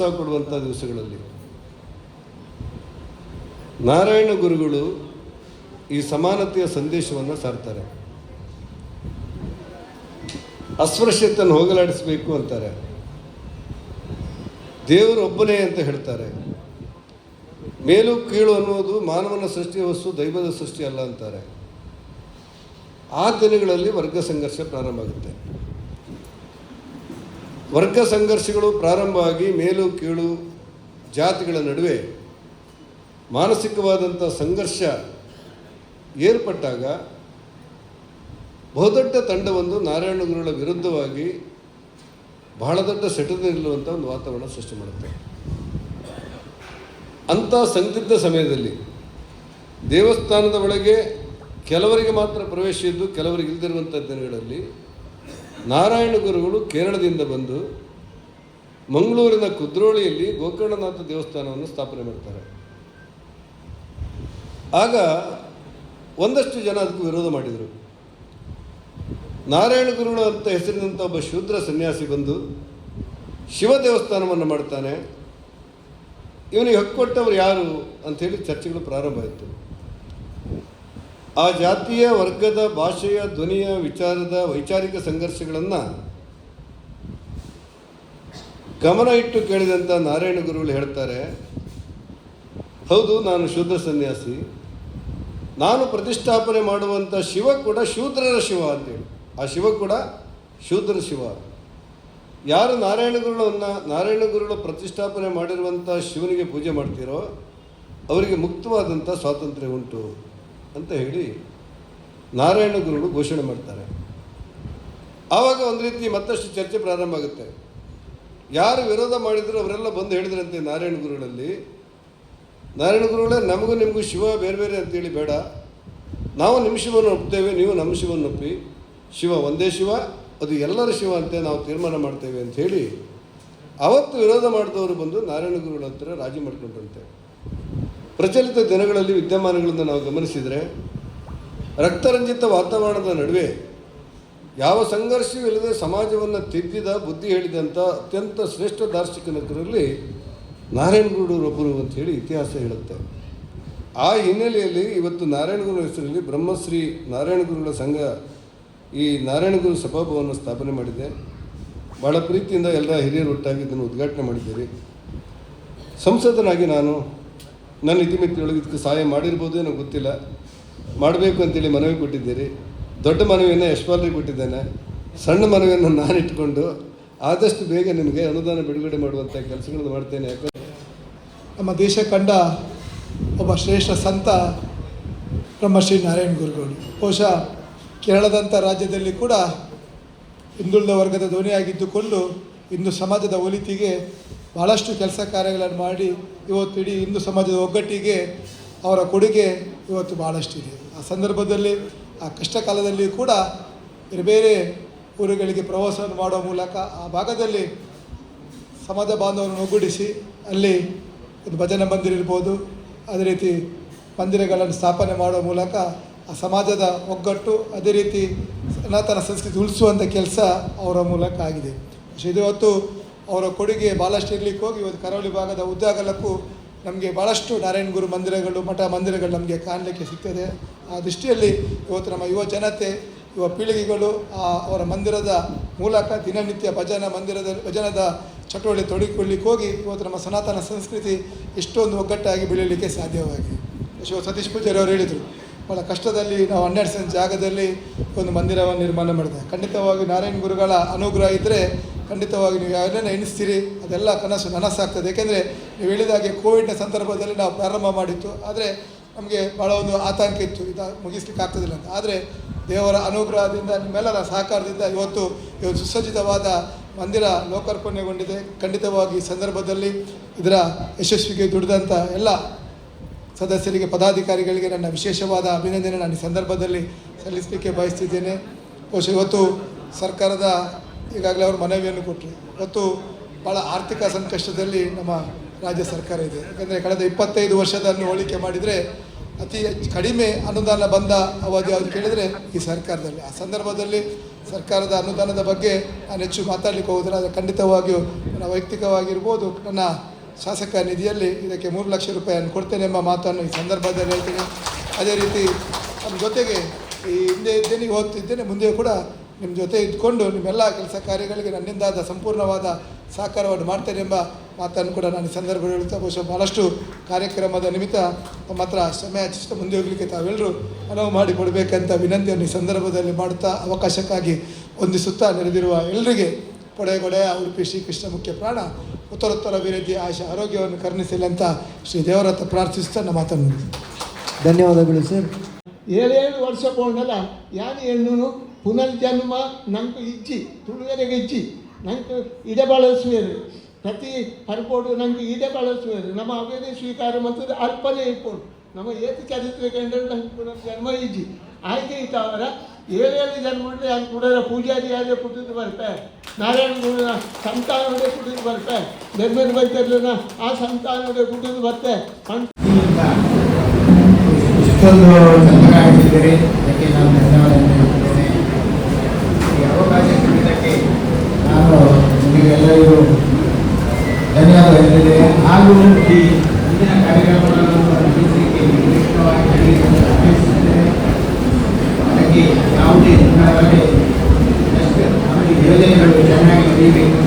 ಪ್ರೋತ್ಸಾಹ ಕೊಡುವಂಥ ದಿವಸಗಳಲ್ಲಿ. ನಾರಾಯಣ ಗುರುಗಳು ಈ ಸಮಾನತೆಯ ಸಂದೇಶವನ್ನು ಸಾರ್ತಾರೆ. ಅಸ್ಪೃಶ್ಯತನ್ನು ಹೋಗಲಾಡಿಸಬೇಕು ಅಂತಾರೆ. ದೇವರು ಒಬ್ಬನೇ ಅಂತ ಹೇಳ್ತಾರೆ. ಮೇಲು ಕೀಳು ಅನ್ನೋದು ಮಾನವನ ಸೃಷ್ಟಿಯ ವಸ್ತು ದೈವದ ಸೃಷ್ಟಿ ಅಲ್ಲ ಅಂತಾರೆ. ಆ ದಿನಗಳಲ್ಲಿ ವರ್ಗ ಸಂಘರ್ಷ ಪ್ರಾರಂಭ ಆಗುತ್ತೆ. ವರ್ಗ ಸಂಘರ್ಷಗಳು ಪ್ರಾರಂಭವಾಗಿ ಮೇಲು ಕೀಳು ಜಾತಿಗಳ ನಡುವೆ ಮಾನಸಿಕವಾದಂಥ ಸಂಘರ್ಷ ಏರ್ಪಟ್ಟಾಗ ಬಹುದೊಡ್ಡ ತಂಡವೊಂದು ನಾರಾಯಣ ಗುರುಗಳ ವಿರುದ್ಧವಾಗಿ ಬಹಳ ದೊಡ್ಡ ಸೆಟದ ನಿಲ್ಲುವಂಥ ಒಂದು ವಾತಾವರಣ ಸೃಷ್ಟಿ ಮಾಡುತ್ತೆ. ಅಂಥ ಸಂದಿಗ್ಧ ಸಮಯದಲ್ಲಿ ದೇವಸ್ಥಾನದ ಒಳಗೆ ಕೆಲವರಿಗೆ ಮಾತ್ರ ಪ್ರವೇಶ ಇದ್ದು ಕೆಲವರಿಗೆ ಇಲ್ಲದಿರುವಂಥ ದಿನಗಳಲ್ಲಿ ನಾರಾಯಣ ಗುರುಗಳು ಕೇರಳದಿಂದ ಬಂದು ಮಂಗಳೂರಿನ ಕುದ್ರೋಳಿಯಲ್ಲಿ ಗೋಕರ್ಣನಾಥ ದೇವಸ್ಥಾನವನ್ನು ಸ್ಥಾಪನೆ ಮಾಡ್ತಾರೆ. ಆಗ ಒಂದಷ್ಟು ಜನ ಅದಕ್ಕೂ ವಿರೋಧ ಮಾಡಿದರು. ನಾರಾಯಣ ಗುರುಗಳು ಅಂತ ಹೆಸರಿನಂಥ ಒಬ್ಬ ಶೂದ್ರ ಸನ್ಯಾಸಿ ಬಂದು ಶಿವ ದೇವಸ್ಥಾನವನ್ನು ಮಾಡ್ತಾನೆ. ಇವನಿಗೆ ಹಕ್ಕು ಕೊಟ್ಟವರು ಯಾರು ಅಂಥೇಳಿ ಚರ್ಚೆಗಳು ಪ್ರಾರಂಭ ಆಯಿತು. ಆ ಜಾತಿಯ ವರ್ಗದ ಭಾಷೆಯ ಧ್ವನಿಯ ವಿಚಾರದ ವೈಚಾರಿಕ ಸಂಘರ್ಷಗಳನ್ನು ಗಮನ ಇಟ್ಟು ಕೇಳಿದಂಥ ನಾರಾಯಣ ಗುರುಗಳು ಹೇಳ್ತಾರೆ, ಹೌದು, ನಾನು ಶೂದ್ರ ಸನ್ಯಾಸಿ. ನಾನು ಪ್ರತಿಷ್ಠಾಪನೆ ಮಾಡುವಂಥ ಶಿವ ಕೂಡ ಶೂದ್ರರ ಶಿವ ಅಂತೇಳಿ. ಆ ಶಿವ ಕೂಡ ಶೂದ್ರ ಶಿವ. ಯಾರು ನಾರಾಯಣ ಗುರುಗಳನ್ನು, ನಾರಾಯಣ ಗುರುಗಳು ಪ್ರತಿಷ್ಠಾಪನೆ ಮಾಡಿರುವಂಥ ಶಿವನಿಗೆ ಪೂಜೆ ಮಾಡ್ತೀರೋ, ಅವರಿಗೆ ಮುಕ್ತವಾದಂಥ ಸ್ವಾತಂತ್ರ್ಯ ಉಂಟು. ಅಂತ ಹೇಳಿ ನಾರಾಯಣ ಗುರುಗಳು ಘೋಷಣೆ ಮಾಡ್ತಾರೆ. ಆವಾಗ ಒಂದು ರೀತಿ ಮತ್ತಷ್ಟು ಚರ್ಚೆ ಪ್ರಾರಂಭ ಆಗುತ್ತೆ. ಯಾರು ವಿರೋಧ ಮಾಡಿದ್ರು ಅವರೆಲ್ಲ ಬಂದು ಹೇಳಿದ್ರಂತೆ ನಾರಾಯಣ ಗುರುಗಳಲ್ಲಿ. ನಾರಾಯಣ ಗುರುಗಳೇ, ನಮಗೂ ನಿಮಗೂ ಶಿವ ಬೇರೆ ಬೇರೆ ಅಂತೇಳಿ ಬೇಡ. ನಾವು ನಿಮ್ಮ ಶಿವನ ಒಪ್ತೇವೆ, ನೀವು ನಮ್ಮ ಶಿವನ ಒಪ್ಪಿ. ಶಿವ ಒಂದೇ ಶಿವ, ಅದು ಎಲ್ಲರ ಶಿವ ಅಂತ ನಾವು ತೀರ್ಮಾನ ಮಾಡ್ತೇವೆ ಹೇಳಿ ಅವತ್ತು ವಿರೋಧ ಮಾಡಿದವರು ಬಂದು ನಾರಾಯಣ ಗುರುಗಳ ಹತ್ರ ರಾಜಿ ಮಾಡ್ಕೊಂಡ್ರಂತೆ. ಪ್ರಚಲಿತ ದಿನಗಳಲ್ಲಿ ವಿದ್ಯಮಾನಗಳನ್ನು ನಾವು ಗಮನಿಸಿದರೆ ರಕ್ತರಂಜಿತ ವಾತಾವರಣದ ನಡುವೆ ಯಾವ ಸಂಘರ್ಷವೂ ಇಲ್ಲದೆ ಸಮಾಜವನ್ನು ತಿದ್ದಿದ, ಬುದ್ಧಿ ಹೇಳಿದಂಥ ಅತ್ಯಂತ ಶ್ರೇಷ್ಠ ದಾರ್ಶನಿಕರಲ್ಲಿ ನಾರಾಯಣ ಗುರುಡರೊಬ್ಬರು ಅಂತ ಹೇಳಿ ಇತಿಹಾಸ ಹೇಳುತ್ತೆ. ಆ ಹಿನ್ನೆಲೆಯಲ್ಲಿ ಇವತ್ತು ನಾರಾಯಣ ಗುರು ಹೆಸರಲ್ಲಿ ಬ್ರಹ್ಮಶ್ರೀ ನಾರಾಯಣ ಗುರುಗಳ ಸಂಘ ಈ ನಾರಾಯಣ ಗುರು ಸಭಾಭವನ ಸ್ಥಾಪನೆ ಮಾಡಿದೆ. ಭಾಳ ಪ್ರೀತಿಯಿಂದ ಎಲ್ಲ ಹಿರಿಯರು ಒಟ್ಟಾಗಿ ಇದನ್ನು ಉದ್ಘಾಟನೆ ಮಾಡಿದ್ದೀರಿ. ಸಂಸದನಾಗಿ ನಾನು ನನ್ನ ಇತಿಮಿತಿಯೊಳಗೆ ಇದಕ್ಕೆ ಸಹಾಯ ಮಾಡಿರ್ಬೋದು ಏನೋ ಗೊತ್ತಿಲ್ಲ. ಮಾಡಬೇಕು ಅಂತೇಳಿ ಮನವಿ ಕೊಟ್ಟಿದ್ದೀರಿ. ದೊಡ್ಡ ಮನವಿಯನ್ನು ಯಶ್ಪಾಲ್ರಿಗೆ ಕೊಟ್ಟಿದ್ದೇನೆ. ಸಣ್ಣ ಮನವಿಯನ್ನು ನಾನು ಆದಷ್ಟು ಬೇಗ ನಿಮಗೆ ಅನುದಾನ ಬಿಡುಗಡೆ ಮಾಡುವಂಥ ಕೆಲಸಗಳನ್ನು ಮಾಡ್ತೇನೆ. ಯಾಕಂದರೆ ನಮ್ಮ ದೇಶ ಕಂಡ ಒಬ್ಬ ಶ್ರೇಷ್ಠ ಸಂತ ಬ್ರಹ್ಮಶ್ರೀ ನಾರಾಯಣ ಗುರುಗಳು. ಬಹುಶಃ ಕೇರಳದಂಥ ರಾಜ್ಯದಲ್ಲಿ ಕೂಡ ಹಿಂದುಳಿದ ವರ್ಗದ ಧ್ವನಿಯಾಗಿದ್ದುಕೊಂಡು ಇಂದು ಸಮಾಜದ ಒಲಿತಿಗೆ ಭಾಳಷ್ಟು ಕೆಲಸ ಕಾರ್ಯಗಳನ್ನು ಮಾಡಿ ಇವತ್ತು ಇಡೀ ಹಿಂದೂ ಸಮಾಜದ ಒಗ್ಗಟ್ಟಿಗೆ ಅವರ ಕೊಡುಗೆ ಇವತ್ತು ಭಾಳಷ್ಟಿದೆ ಆ ಸಂದರ್ಭದಲ್ಲಿ, ಆ ಕಷ್ಟ ಕಾಲದಲ್ಲಿ ಕೂಡ ಬೇರೆ ಬೇರೆ ಊರುಗಳಿಗೆ ಪ್ರವಾಸವನ್ನು ಮಾಡುವ ಮೂಲಕ ಆ ಭಾಗದಲ್ಲಿ ಸಮಾಜ ಬಾಂಧವರನ್ನು ಒಗ್ಗೂಡಿಸಿ ಅಲ್ಲಿ ಒಂದು ಭಜನೆ ಮಂದಿರ ಇರ್ಬೋದು, ಅದೇ ರೀತಿ ಮಂದಿರಗಳನ್ನು ಸ್ಥಾಪನೆ ಮಾಡುವ ಮೂಲಕ ಆ ಸಮಾಜದ ಒಗ್ಗಟ್ಟು, ಅದೇ ರೀತಿ ಸನಾತನ ಸಂಸ್ಕೃತಿ ಉಳಿಸುವಂಥ ಕೆಲಸ ಅವರ ಮೂಲಕ ಆಗಿದೆ. ಇದು ಇವತ್ತು ಅವರ ಕೊಡುಗೆ ಭಾಳಷ್ಟು ಇರಲಿಕ್ಕೆ ಹೋಗಿ ಇವತ್ತು ಕರಾವಳಿ ಭಾಗದ ಉದ್ದಾಗಲಕ್ಕೂ ನಮಗೆ ಭಾಳಷ್ಟು ನಾರಾಯಣ ಗುರು ಮಂದಿರಗಳು, ಮಠ ಮಂದಿರಗಳು ನಮಗೆ ಕಾಣಲಿಕ್ಕೆ ಸಿಗ್ತದೆ. ಆ ದೃಷ್ಟಿಯಲ್ಲಿ ಇವತ್ತು ನಮ್ಮ ಯುವ ಜನತೆ, ಯುವ ಪೀಳಿಗೆಗಳು ಆ ಅವರ ಮಂದಿರದ ಮೂಲಕ ದಿನನಿತ್ಯ ಭಜನ ಮಂದಿರದ, ಭಜನದ ಚಟುವಟಿಕೆ ತೊಡಗಿಕೊಳ್ಳಿಕ್ಕೆ ಹೋಗಿ ಇವತ್ತು ನಮ್ಮ ಸನಾತನ ಸಂಸ್ಕೃತಿ ಎಷ್ಟೊಂದು ಒಗ್ಗಟ್ಟಾಗಿ ಬೆಳೆಯಲಿಕ್ಕೆ ಸಾಧ್ಯವಾಗಿದೆ. ಶಿವ ಸತೀಶ್ ಪೂಜಾರಿ ಅವರು ಹೇಳಿದರು ಭಾಳ ಕಷ್ಟದಲ್ಲಿ ನಾವು ಹನ್ನೆರಡು ಸೆಂಟ್ ಜಾಗದಲ್ಲಿ ಒಂದು ಮಂದಿರವನ್ನು ನಿರ್ಮಾಣ ಮಾಡಿದೆ. ಖಂಡಿತವಾಗಿ ನಾರಾಯಣ ಗುರುಗಳ ಅನುಗ್ರಹ ಇದ್ದರೆ ಖಂಡಿತವಾಗಿ ನೀವು ಯಾವೆಲ್ಲ ಎಣಿಸ್ತೀರಿ, ಅದೆಲ್ಲ ಕನಸು ನನಸಾಗ್ತದೆ. ಏಕೆಂದರೆ ನೀವು ಹೇಳಿದಾಗೆ ಕೋವಿಡ್ನ ಸಂದರ್ಭದಲ್ಲಿ ನಾವು ಪ್ರಾರಂಭ ಮಾಡಿತ್ತು ಆದರೆ ನಮಗೆ ಭಾಳ ಒಂದು ಆತಂಕ ಇತ್ತು. ಇದು ಮುಗಿಸ್ಲಿಕ್ಕೆ ಆಗ್ತದಿಲ್ಲ ಅಂತ. ಆದರೆ ದೇವರ ಅನುಗ್ರಹದಿಂದ, ನಿಮ್ಮೆಲ್ಲರ ಸಹಕಾರದಿಂದ ಇವತ್ತು ಇವತ್ತು ಸುಸಜ್ಜಿತವಾದ ಮಂದಿರ ಲೋಕಾರ್ಪಣೆಗೊಂಡಿದೆ. ಖಂಡಿತವಾಗಿ ಈ ಸಂದರ್ಭದಲ್ಲಿ ಇದರ ಯಶಸ್ವಿಗೆ ದುಡಿದಂಥ ಎಲ್ಲ ಸದಸ್ಯರಿಗೆ, ಪದಾಧಿಕಾರಿಗಳಿಗೆ ನನ್ನ ವಿಶೇಷವಾದ ಅಭಿನಂದನೆ. ನಾನು ಈ ಸಂದರ್ಭದಲ್ಲಿ ಸಲ್ಲಿಸಲಿಕ್ಕೆ ಬಯಸ್ತಿದ್ದೇನೆ. ಬಹುಶಃ ಇವತ್ತು ಸರ್ಕಾರದ ಈಗಾಗಲೇ ಅವರು ಮನವಿಯನ್ನು ಕೊಟ್ಟರು. ಮತ್ತು ಭಾಳ ಆರ್ಥಿಕ ಸಂಕಷ್ಟದಲ್ಲಿ ನಮ್ಮ ರಾಜ್ಯ ಸರ್ಕಾರ ಇದೆ. ಯಾಕಂದರೆ ಕಳೆದ ಇಪ್ಪತ್ತೈದು ವರ್ಷದನ್ನು ಹೋಲಿಕೆ ಮಾಡಿದರೆ ಅತಿ ಹೆಚ್ಚು ಕಡಿಮೆ ಅನುದಾನ ಬಂದ ಅವಧಿ ಯಾವುದು ಕೇಳಿದರೆ ಈ ಸರ್ಕಾರದಲ್ಲಿ. ಆ ಸಂದರ್ಭದಲ್ಲಿ ಸರ್ಕಾರದ ಅನುದಾನದ ಬಗ್ಗೆ ನಾನು ಹೆಚ್ಚು ಮಾತಾಡಲಿಕ್ಕೆ ಹೋದರೆ ಅದು ಖಂಡಿತವಾಗಿಯೂ ನನ್ನ ವೈಯಕ್ತಿಕವಾಗಿರ್ಬೋದು ನನ್ನ ಶಾಸಕ ನಿಧಿಯಲ್ಲಿ ಇದಕ್ಕೆ ಮೂರು ಲಕ್ಷ ರೂಪಾಯಿಯನ್ನು ಕೊಡ್ತೇನೆ ಎಂಬ ಮಾತನ್ನು ಈ ಸಂದರ್ಭದಲ್ಲಿ ಹೇಳ್ತೀನಿ. ಅದೇ ರೀತಿ ನಮ್ಮ ಜೊತೆಗೆ ಈ ಹಿಂದೆ ಇದ್ದೇನೆ ಓದ್ತಿದ್ದೇನೆ ಮುಂದೆ ಕೂಡ ನಿಮ್ಮ ಜೊತೆ ಇದ್ಕೊಂಡು ನಿಮ್ಮೆಲ್ಲ ಕೆಲಸ ಕಾರ್ಯಗಳಿಗೆ ನನ್ನಿಂದಾದ ಸಂಪೂರ್ಣವಾದ ಸಹಕಾರವನ್ನು ಮಾಡ್ತೇನೆ ಎಂಬ ಮಾತನ್ನು ಕೂಡ ನಾನು ಈ ಸಂದರ್ಭದಲ್ಲಿ ಹೇಳ್ತಾ ಬಹುಶಃ ಭಾಳಷ್ಟು ಕಾರ್ಯಕ್ರಮದ ನಿಮಿತ್ತ ತಮ್ಮ ಹತ್ರ ಸಮಯ ಹಚ್ಚಿಸ್ತಾ ಮುಂದೆ ಹೋಗಲಿಕ್ಕೆ ತಾವೆಲ್ಲರೂ ಅನುವು ಮಾಡಿ ಕೊಡಬೇಕಂತ ವಿನಂತಿಯನ್ನು ಈ ಸಂದರ್ಭದಲ್ಲಿ ಮಾಡುತ್ತಾ ಅವಕಾಶಕ್ಕಾಗಿ ಹೊಂದಿಸುತ್ತಾ ನೆರೆದಿರುವ ಎಲ್ಲರಿಗೆ ಕೊಡೆಗೊಡೆ ಉಡುಪಿ ಶ್ರೀಕೃಷ್ಣ ಮುಖ್ಯ ಪ್ರಾಣ, ಉತ್ತರೋತ್ತರ ಅಭಿವೃದ್ಧಿ ಆಶಾ ಆರೋಗ್ಯವನ್ನು ಕರುಣಿಸಲಿ ಅಂತ ಶ್ರೀ ದೇವರತ್ತ ಪ್ರಾರ್ಥಿಸುತ್ತಾ ನಮ್ಮ ಮಾತನ್ನು. ಧನ್ಯವಾದಗಳು ಸರ್ ವರ್ಷ ಕೊಂಡಲ್ಲ ಯಾರು ಹೆಣ್ಣು ಪುನರ್ಜನ್ಮ ನಂಕು ಇಜ್ಜಿ ತುಳುವರೆಗೆ ಇಜ್ಜಿ, ನಂಕು ಇಡೆ ಬಳಸುವೇರು. ಪ್ರತಿ ಪರ್ಪೋಡು ನಂಗೆ ಇದೆ ಬಳಸುವೇರು. ನಮ್ಮ ಅವೇನೇ ಸ್ವೀಕಾರ ಮತ್ತು ಅರ್ಪಣೆ ಇಟ್ಕೊಂಡು ನಮ್ಮ ಏತು ಚರಿತ್ರೆ ಕಂಡ್ರೆ ನಂಗೆ ಪುನರ್ಜನ್ಮ ಇಜ್ಜಿ. ಆಯ್ಕೆ ಇತ್ತು ಅವರ. ಏಳೇಳು ಜನ್ಮ ಅಂದರೆ ಅದು ಕೂಡ ಪೂಜಾರಿಯಾಗೆ ಪುಟ್ಟಿದ್ದು ಬರ್ಪೆ. ನಾರಾಯಣ ಗುರುನ ಸಂತಾನವೇ ಪುಟ್ಟಿದ್ದು ಬರ್ಪೆ. ಬೆರ್ಬೇರು ಬೈತರ್ಲನ ಆ ಸಂತಾನವೇ ಪುಟ್ಟಿದ್ದು ಬರ್ತೆ. ಇಷ್ಟೊಂದು ಚೆನ್ನಾಗಿದ್ದರೆ ಅದಕ್ಕೆ ನಾನು ಧನ್ಯವಾದ ಹೇಳ್ತೇನೆ. ಈ ಅವಕಾಶ ಸಿಕ್ಕಿದ್ದಕ್ಕೆ ನಾನು ನಿಮಗೆಲ್ಲರಿಗೂ ಧನ್ಯವಾದ ಹೇಳ್ತಿದ್ದೇನೆ ಹಾಗೂ ಈ ಮುಂದಿನ ಕಾರ್ಯಕ್ರಮಗಳನ್ನು ನಡೆಸಲಿಕ್ಕೆ ನಿರ್ದಿಷ್ಟವಾಗಿ ನಡೆಯಲು ಅದಕ್ಕೆ ಯಾವುದೇ ಯೋಜನೆಗಳು ಚೆನ್ನಾಗಿ ನಡೆಯಬೇಕು